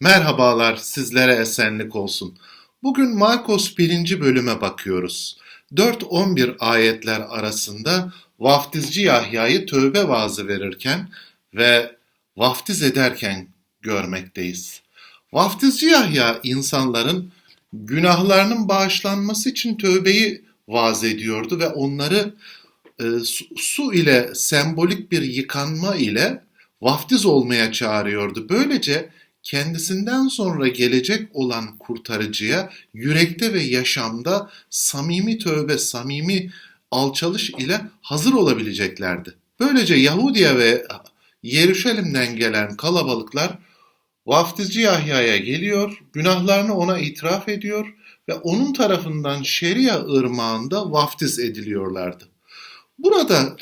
Merhabalar, sizlere esenlik olsun. Bugün Markos 1. bölüme bakıyoruz. 4-11 ayetler arasında vaftizci Yahya'yı tövbe vaazı verirken ve vaftiz ederken görmekteyiz. Vaftizci Yahya insanların günahlarının bağışlanması için tövbeyi vaaz ediyordu ve onları e, su, ile sembolik bir yıkanma ile vaftiz olmaya çağırıyordu. Böylece kendisinden sonra gelecek olan kurtarıcıya yürekte ve yaşamda samimi tövbe, samimi alçalış ile hazır olabileceklerdi. Böylece Yahudiye ve Yeruşalim'den gelen kalabalıklar vaftizci Yahya'ya geliyor, günahlarını ona itiraf ediyor ve onun tarafından Şeria ırmağında vaftiz ediliyorlardı. Burada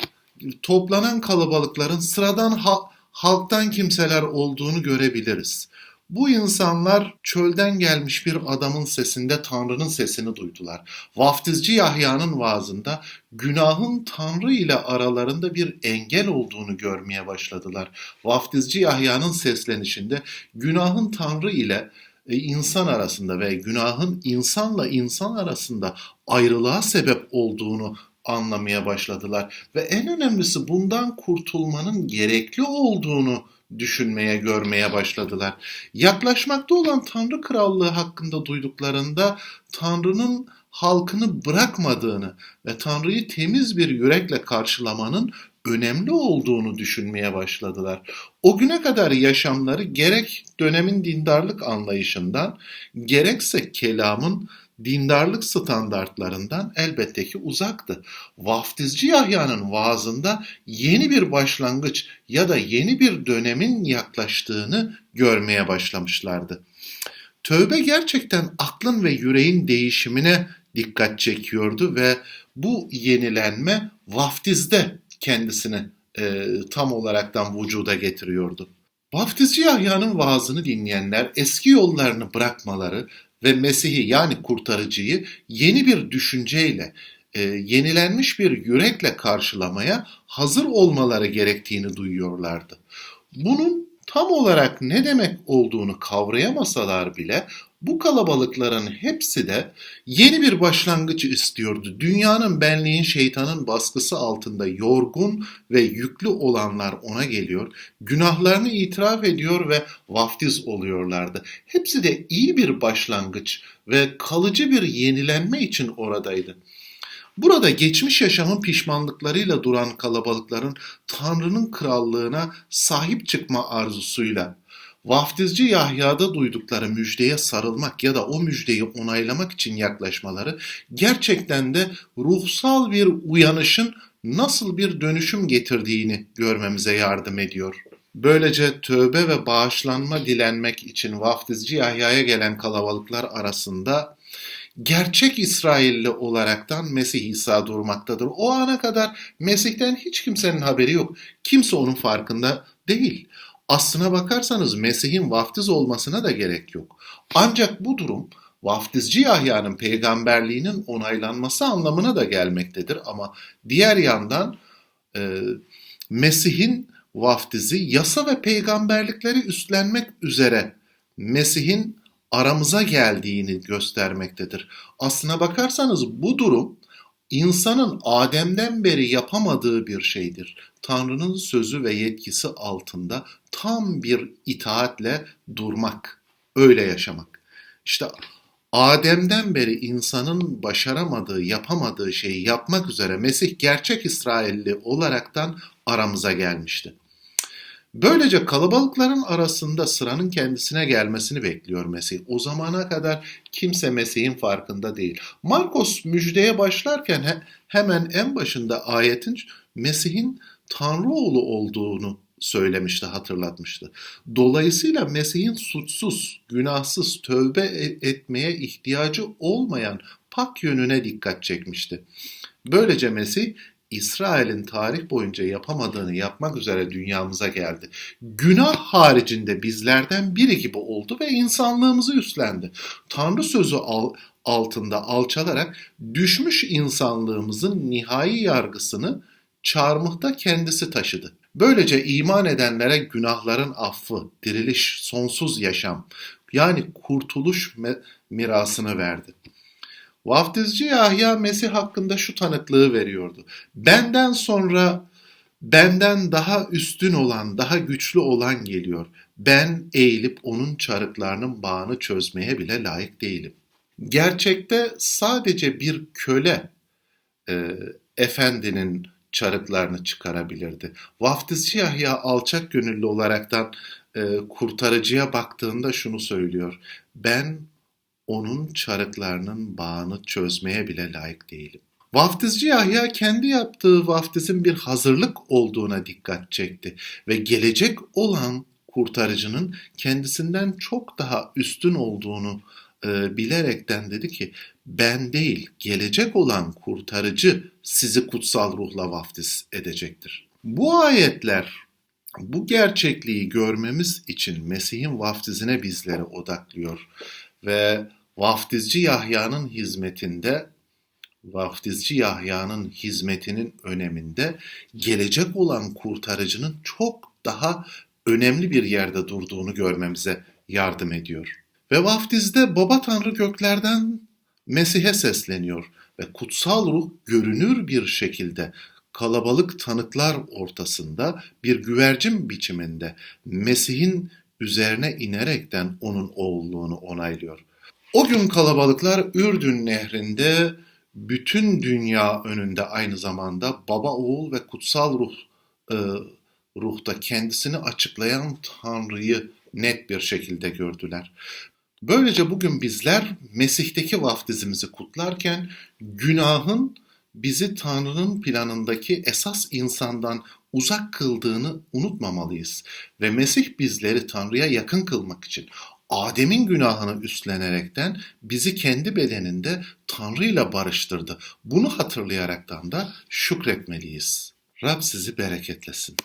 toplanan kalabalıkların sıradan ha halktan kimseler olduğunu görebiliriz. Bu insanlar çölden gelmiş bir adamın sesinde Tanrı'nın sesini duydular. Vaftizci Yahya'nın vaazında günahın Tanrı ile aralarında bir engel olduğunu görmeye başladılar. Vaftizci Yahya'nın seslenişinde günahın Tanrı ile e, insan arasında ve günahın insanla insan arasında ayrılığa sebep olduğunu anlamaya başladılar ve en önemlisi bundan kurtulmanın gerekli olduğunu düşünmeye, görmeye başladılar. Yaklaşmakta olan Tanrı Krallığı hakkında duyduklarında Tanrı'nın halkını bırakmadığını ve Tanrı'yı temiz bir yürekle karşılamanın önemli olduğunu düşünmeye başladılar. O güne kadar yaşamları gerek dönemin dindarlık anlayışından gerekse kelamın dindarlık standartlarından elbette ki uzaktı. Vaftizci Yahya'nın vaazında yeni bir başlangıç ya da yeni bir dönemin yaklaştığını görmeye başlamışlardı. Tövbe gerçekten aklın ve yüreğin değişimine dikkat çekiyordu ve bu yenilenme vaftizde kendisini e, tam olaraktan vücuda getiriyordu. Vaftizci Yahya'nın vaazını dinleyenler eski yollarını bırakmaları ve Mesih'i yani kurtarıcıyı yeni bir düşünceyle, e, yenilenmiş bir yürekle karşılamaya hazır olmaları gerektiğini duyuyorlardı. Bunun tam olarak ne demek olduğunu kavrayamasalar bile bu kalabalıkların hepsi de yeni bir başlangıç istiyordu. Dünyanın, benliğin, şeytanın baskısı altında yorgun ve yüklü olanlar ona geliyor, günahlarını itiraf ediyor ve vaftiz oluyorlardı. Hepsi de iyi bir başlangıç ve kalıcı bir yenilenme için oradaydı. Burada geçmiş yaşamın pişmanlıklarıyla duran kalabalıkların Tanrı'nın krallığına sahip çıkma arzusuyla vaftizci Yahya'da duydukları müjdeye sarılmak ya da o müjdeyi onaylamak için yaklaşmaları gerçekten de ruhsal bir uyanışın nasıl bir dönüşüm getirdiğini görmemize yardım ediyor. Böylece tövbe ve bağışlanma dilenmek için vaftizci Yahya'ya gelen kalabalıklar arasında gerçek İsrailli olaraktan Mesih İsa durmaktadır. O ana kadar Mesih'ten hiç kimsenin haberi yok. Kimse onun farkında değil. Aslına bakarsanız Mesih'in vaftiz olmasına da gerek yok. Ancak bu durum vaftizci Yahya'nın peygamberliğinin onaylanması anlamına da gelmektedir. Ama diğer yandan e, Mesih'in vaftizi yasa ve peygamberlikleri üstlenmek üzere Mesih'in aramıza geldiğini göstermektedir. Aslına bakarsanız bu durum insanın Adem'den beri yapamadığı bir şeydir. Tanrı'nın sözü ve yetkisi altında tam bir itaatle durmak, öyle yaşamak. İşte Adem'den beri insanın başaramadığı, yapamadığı şeyi yapmak üzere Mesih gerçek İsrailli olaraktan aramıza gelmişti. Böylece kalabalıkların arasında sıranın kendisine gelmesini bekliyor Mesih. O zamana kadar kimse Mesih'in farkında değil. Markos müjdeye başlarken he, hemen en başında ayetin Mesih'in Tanrı oğlu olduğunu söylemişti, hatırlatmıştı. Dolayısıyla Mesih'in suçsuz, günahsız, tövbe e, etmeye ihtiyacı olmayan pak yönüne dikkat çekmişti. Böylece Mesih İsrail'in tarih boyunca yapamadığını yapmak üzere dünyamıza geldi. Günah haricinde bizlerden biri gibi oldu ve insanlığımızı üstlendi. Tanrı sözü al, altında alçalarak düşmüş insanlığımızın nihai yargısını çarmıhta kendisi taşıdı. Böylece iman edenlere günahların affı, diriliş, sonsuz yaşam yani kurtuluş mirasını verdi. Vaftizci Yahya Mesih hakkında şu tanıklığı veriyordu. Benden sonra benden daha üstün olan, daha güçlü olan geliyor. Ben eğilip onun çarıklarının bağını çözmeye bile layık değilim. Gerçekte sadece bir köle e, efendinin çarıklarını çıkarabilirdi. Vaftizci Yahya alçak gönüllü olaraktan e, kurtarıcıya baktığında şunu söylüyor. Ben onun çarıklarının bağını çözmeye bile layık değilim. Vaftizci Yahya kendi yaptığı vaftizin bir hazırlık olduğuna dikkat çekti ve gelecek olan kurtarıcının kendisinden çok daha üstün olduğunu e, bilerekten dedi ki ben değil gelecek olan kurtarıcı sizi kutsal ruhla vaftiz edecektir. Bu ayetler bu gerçekliği görmemiz için Mesih'in vaftizine bizleri odaklıyor ve vaftizci Yahya'nın hizmetinde vaftizci Yahya'nın hizmetinin öneminde gelecek olan kurtarıcının çok daha önemli bir yerde durduğunu görmemize yardım ediyor. Ve vaftizde Baba Tanrı göklerden Mesih'e sesleniyor ve kutsal ruh görünür bir şekilde kalabalık tanıklar ortasında bir güvercin biçiminde Mesih'in üzerine inerekten onun oğulluğunu onaylıyor. O gün kalabalıklar Ürdün nehrinde bütün dünya önünde aynı zamanda baba oğul ve kutsal ruh e, ruhta kendisini açıklayan Tanrı'yı net bir şekilde gördüler. Böylece bugün bizler Mesih'teki vaftizimizi kutlarken günahın bizi Tanrı'nın planındaki esas insandan uzak kıldığını unutmamalıyız. Ve Mesih bizleri Tanrı'ya yakın kılmak için Adem'in günahını üstlenerekten bizi kendi bedeninde Tanrı ile barıştırdı. Bunu hatırlayaraktan da şükretmeliyiz. Rab sizi bereketlesin.